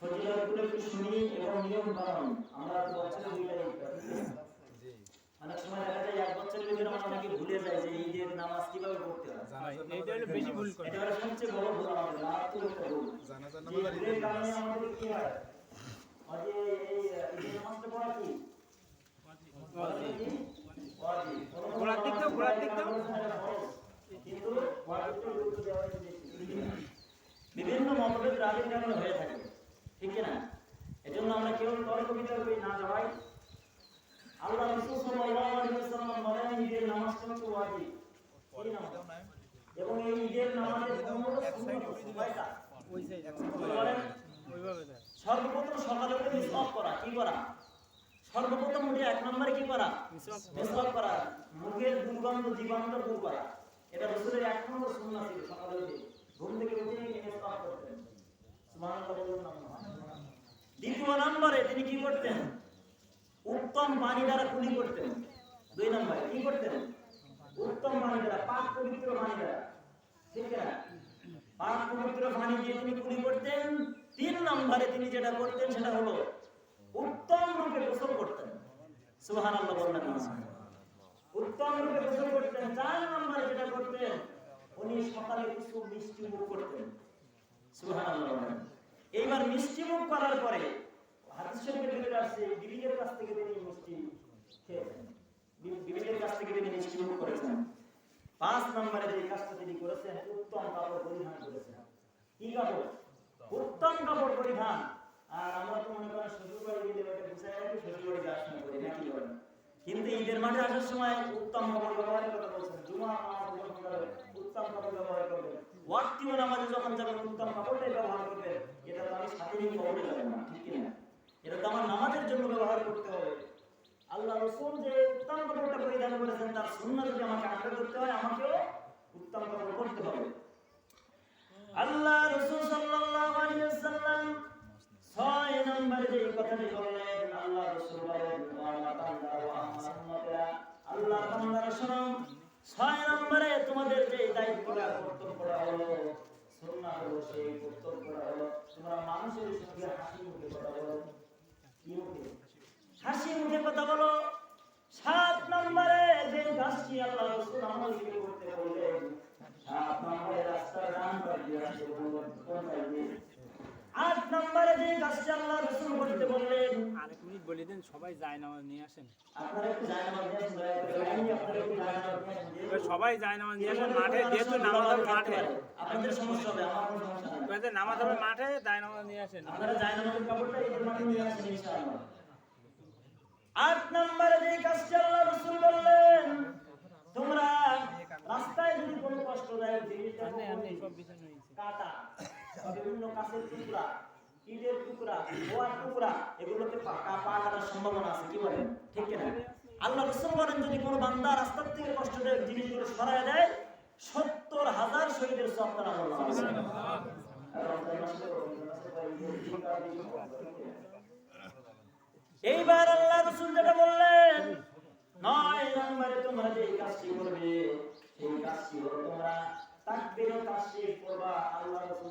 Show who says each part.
Speaker 1: ফজিলতগুলো একটু শুনি এবং নিয়ম কানুন আমরা তো বছরে দুইটা ঈদ অনেক সময় দেখা যায় এক বছরের ভিতরে আমরা অনেকে ভুলে যায় যে ঈদের নামাজ কীভাবে পড়তে হয়।
Speaker 2: হলো বেশি ভুল করে
Speaker 1: এটা হলো সবচেয়ে বড় ভুল আমাদের মারাত্মক একটা ভুল। যে ভুলের কারণে আমাদের কি হয়? আজ এই ঈদের নামাজটা পড়া কি ওয়াজিব।
Speaker 2: ঘোড়ার দিক দাও, ঘোড়ার দিক দাও।
Speaker 1: কিন্তু ওয়াজিবটা গুরুত্ব দেওয়া হয়েছে বেশি। বিভিন্ন রাজের কারণে হয়ে থাকে। ঠিক না এজন্য আমরা কেউ তর্ক বিতর্কে না যাওয়াই আল্লাহ রাসূল সাল্লাল্লাহু আলাইহি ওয়াসাল্লাম বলেন, ঈদের নামাজটা হচ্ছে ওয়াজিব। নামাজ। এবং এই ঈদের নামাজের পনেরো সুন্নত সর্বপ্রথম সকালে উঠে মিসওয়াক করা, কি করা? সর্বপ্রথম উঠে এক নম্বরে কি করা?
Speaker 2: মিসওয়াক করা।
Speaker 1: মুখের দুর্গন্ধ জীবাণু দূর করা। এটা রসুলের এক নম্বর সুন্নাহ ছিল সকালে উঠে। ঘুম থেকে উঠে মিসওয়াক করতেন। দ্বিতীয় নম্বরে তিনি কি করতেন? উত্তম পানি দ্বারা কুলি করতেন। দুই নম্বরে কি করতেন? উত্তম পানি দ্বারা পাক পবিত্র পানি দ্বারা। ঠিক না পাক পবিত্র পানি দিয়ে তিনি কুলি করতেন। তিন নম্বরে তিনি যেটা করতেন, সেটা হলো উত্তম রূপে গোসল করতেন। সুবহানাল্লাহ বললেন না। উত্তম রূপে গোসল করতেন। চার নম্বরে যেটা করতেন, উনি সকালে কিছু মিষ্টি মুখ করতেন। বললেন। এইবার মিষ্টি করার পরে আর করি, নাকি কিন্তু ঈদের মাঠে আসার সময় উত্তম কাপড় ব্যবহার বলছেন। উত্তম ব্যবহার করবেন নামাজে যখন যাবেন উত্তম কাপড়টাই ব্যবহার করবেন এটা তো আমি সাথে নিয়ে কবরে যাবেন না ঠিক কিনা নামাজের জন্য ব্যবহার করতে হবে। আল্লাহ রসুল যে উত্তম কাপড়টা পরিধান করেছেন, তার যদি আমাকে আঁকড়ে করতে হয় আমাকেও উত্তম কাপড় করতে হবে। আল্লাহ রসুল সাল্লাল্লাহু আলাইহি ছয় নম্বরে যে কথাটি বললেন, আল্লাহ রসুল বলেন আল্লাহ ছয় নম্বরে তোমাদের যে দায়িত্বটা হলো সুন্নাহ হলো সেই কর্তব্যটা হলো, তোমরা মানুষের সঙ্গে হাসি মুখে কথা বলো হাসি মুখে কথা বলো সাত নম্বরে যে কাজটি আল্লাহ রসুল আমাদেরকে করতে বললেন সাত নম্বরে রাস্তার ডান পাশ দিয়ে আসে কোন সাইডে আট নম্বরে যে কাজটি আল্লাহ রসুল করতে বললেন
Speaker 2: আরেক মিনিট বলে দেন সবাই যায় নামাজ নিয়ে আসেন। সবাই যায় নামাজ নিয়ে আসেন মাঠে যেহেতু নামাজ হবে মাঠে।
Speaker 1: আপনাদের সমস্যা হবে আমার কোনো সমস্যা নেই।
Speaker 2: নামাজ হবে মাঠে যায় নামাজ নিয়ে আসেন।
Speaker 1: আপনারা জায়নামাজের কাপড়টা ঈদের মাঠে নিয়ে আসেন ইনশাআল্লাহ। আট নম্বরে যে কাজটি আল্লাহ রাসূল বললেন তোমরা রাস্তায় যদি কোনো কষ্টদায়ক জিনিস কাটা বিভিন্ন কাছের টুকরা ইটের টুকরা লোহার টুকরা, এগুলোতে পাকা পা কাটার সম্ভাবনা আছে, কি বলেন? ঠিক কিনা? আল্লাহ রসুল বলেন, যদি কোনো বান্দা রাস্তার থেকে কষ্টদায়ক জিনিসগুলো সরায় দেয়, সত্তর হাজার শহীদের সব তারা বললাম এইবার আল্লাহ রসুল যেটা বললেন, নয় নম্বরে তোমরা যে কাজটি করবে সেই কাজটি তোমরা তাকবীরের কাজটি করবা আল্লাহ রসুল